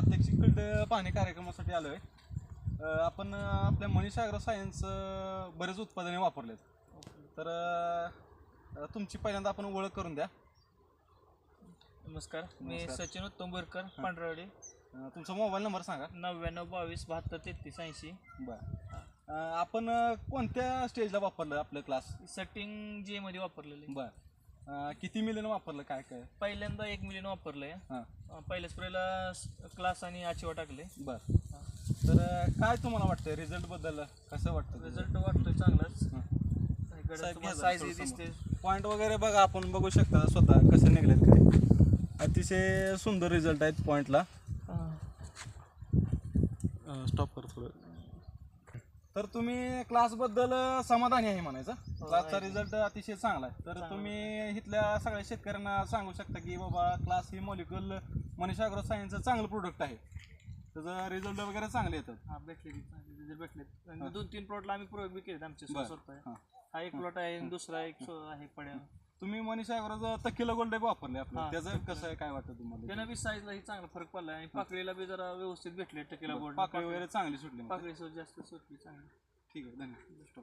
प्रात्यक्षिक फील्ड पाहणी कार्यक्रमासाठी आलो आहे आपण आपल्या मनीष ॲग्रो सायन्स बरेच उत्पादने वापरलेत. तर तुमची पहिल्यांदा आपण ओळख करून द्या. नमस्कार मी नमस्कार. सचिन उत्तम बोरकर पांढरवाडी. अं, तुमचा मोबाईल नंबर सांगा. नव्याण्णव बावीस बहात्तर तेहतीस ऐंशी. बरं. आपण अं, कोणत्या स्टेजला वापरलं आपलं क्लास सेटिंग जे मध्ये वापरलेले बरं. अं, किती मिलियन वापरलं? काय काय? पहिल्यांदा एक मिलियन वापरलंय. हां. अं, पहिल्या स्प्रेला क्लास आणि आचिवा टाकले. बरं. तर अं, काय तुम्हाला वाटतं रिझल्टबद्दल कसं वाटतं रिझल्ट वाटतोय चांगलाच. हां. साईज दिसते पॉईंट वगैरे बघा आपण बघू शकता स्वतः कसे निघलेत काय अतिशय सुंदर रिझल्ट आहेत पॉईंटला स्टॉप कर थोडं. तर तुम्ही क्लासबद्दल समाधानी आहे म्हणायचं. क्लासचा आहे. रिझल्ट अतिशय चांगला आहे. तर तुम्ही इथल्या सगळ्या शेतकऱ्यांना सांगू शकता की बाबा क्लास ही मॉलिक्युल मनीष अॅग्रो सायन्सचं चांगलं प्रोडक्ट आहे. त्याचं रिझल्ट वगैरे चांगले येतात. हा भेटले रिझल्ट भेटले. आणि दोन तीन प्लॉटला आम्ही प्रयोग बी केले आमचे. स्वतः हां. हा एक प्लॉट आहे दुसरा एक सो- आहे पड्या. तुम्ही मनीष अॅग्रोचं तकिला गोल्ड वापरले आपलं. हां, त्याचं. कसं आहे काय वाटतं तुम्हाला? त्यानं बी साईजलाही चांगला फरक पडला आणि पाकळीला बी जरा व्यवस्थित भेटले टकेला बोर्ड पाकळी वगैरे चांगली सुटली पाकळी जास्त सुटली चांगली. ठीक आहे धन्यवाद.